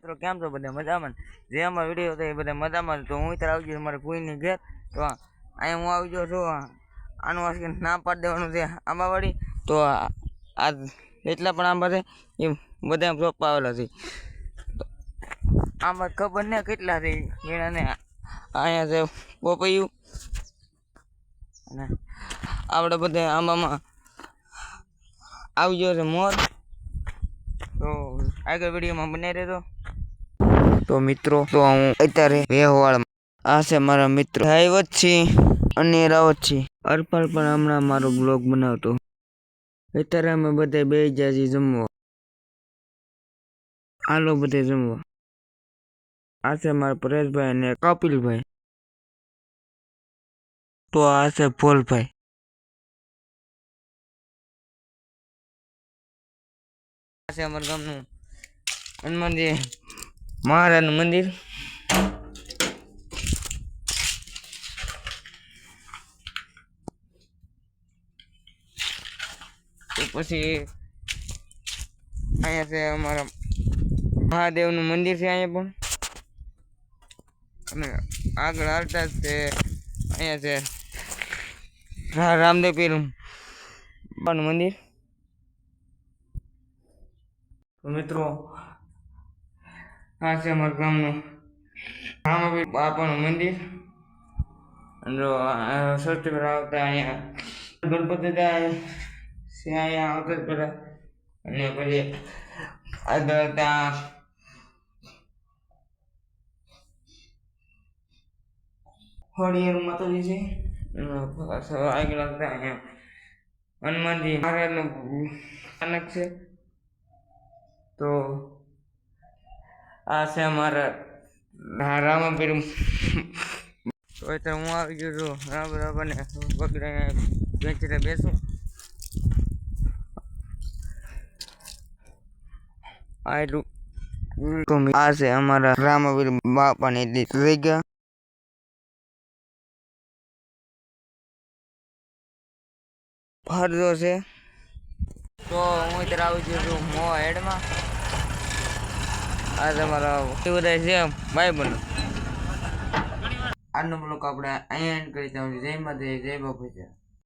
મિત્રો, કેમ છો બધા મજામાં? જે અમારો વીડિયો હતો એ બધા મજામાં તો હું ત્યારે આવી ગયો મારા ફૂઈની ઘેર. તો અહીંયા હું આવી ગયો છું આનું વાસ્કે ના પાડી દેવાનું છે આંબાવાડી. તો આ એટલા પણ આંબા છે, એ બધા આવેલા છે. આંબા ખબર ને કેટલા છે એનાને અહીંયા છે પોપૈયું. અને આપણે બધા આંબામાં આવી ગયો છે મોર. તો આગળ વિડીયોમાં બનાવી રહેજો. તો મિત્રો, તો હું અત્યારે વેહવાળ આ છે મારા મિત્ર. આવ્યો છે અને રાવત છે અર્પણ પણ હમણાં મારો બ્લોગ બનાવતો. અત્યારે અમે બધા બે જાજી જમવા. આલો બધે જમવા. આ છે મારા પરેશભાઈ અને કપિલભાઈ. તો આ છે ફોલભાઈ આ છે અમારા ગામનું હનુમાનજી. મહારાજનું મંદિર. પછી અહીંયા છે અમારા મહાદેવનું મંદિર છે અહીંયા પણ. અને આગળ આવતા જ તે અહીંયા છે રામદેવ પીર બાનું મંદિર. મિત્રો આ છે અમારા ગામનું. રામાપીર બાપાનું મંદિર. જો સૌથી પહેલાં આવતા અહીંયા ગણપતિ ત્યાં અહીંયા આવતા જ પહેલાં અને પછી આગળ ત્યાં હોળીયારું માતાજી છે. આગળ આવતા અહીંયા. હનુમાનજી મહારાજનું સ્થાનક છે. તો છે અમારા રા- રામાપીર તો અત્યારે હું આવી ગયો છું રામ રામને વગેરે બેચરે બેસું આ એટલું તો આ છે અમારા રામવીર બાપાની જગ્યા ફરજો છે તો હું અત્યારે આવી ગયો છું મોવા હેડમાં આ તમારો બધા છે ભાઈ બનો આજનો બ્લોક આપણે અહીંયા એન્ડ કરી દઉં જય માતા જય બાપુ છે